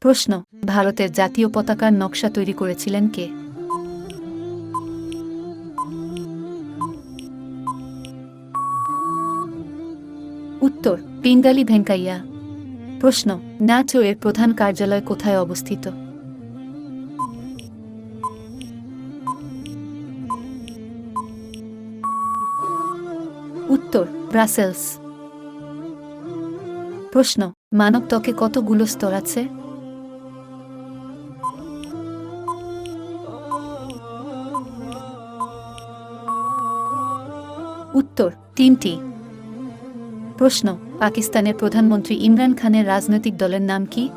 প্রশ্ন, ভারতের জাতীয় পতাকার নকশা তৈরি করেছিলেন কে? উত্তর, পিঙ্গালি ভেঙ্কাইয়া। প্রশ্ন ন্যাটো এর প্রধান কার্যালয় কোথায় অবস্থিত? উত্তর, ব্রাসেলস। প্রশ্ন, মানব ত্বকে কতগুলো স্তর আছে? উত্তর, তিনটি। প্রশ্ন, পাকিস্তানের প্রধানমন্ত্রী ইমরান খানের রাজনৈতিক দলের নাম কি?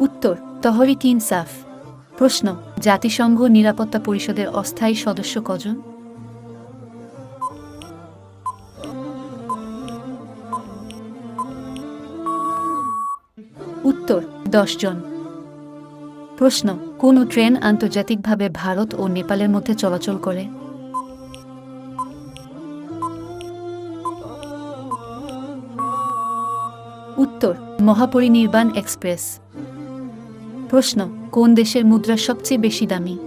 উত্তর, তহরিক ইনসাফ। প্রশ্ন, জাতিসংঘ নিরাপত্তা পরিষদের অস্থায়ী সদস্য কজন? উত্তর জন। প্রশ্ন, কোন ট্রেন আন্তর্জাতিকভাবে ভারত ও নেপালের মধ্যে চলাচল করে? উত্তর, মহাপরিনির্বাণ এক্সপ্রেস। প্রশ্ন, কোন দেশের মুদ্রা সবচেয়ে বেশি দামি?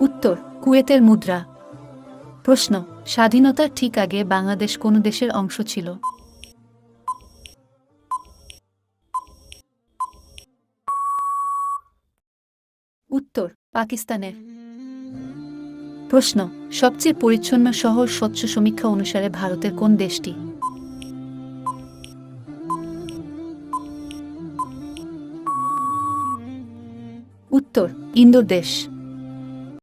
উত্তর, কুয়েতের মুদ্রা। প্রশ্ন স্বাধীনতার ঠিক আগে বাংলাদেশ কোন দেশের অংশ ছিল। উত্তর, পাকিস্তানের। প্রশ্ন, সবচেয়ে পরিচ্ছন্ন শহর স্বচ্ছ সমীক্ষা অনুসারে ভারতের কোন দেশটি? উত্তর, ইন্দোর দেশ।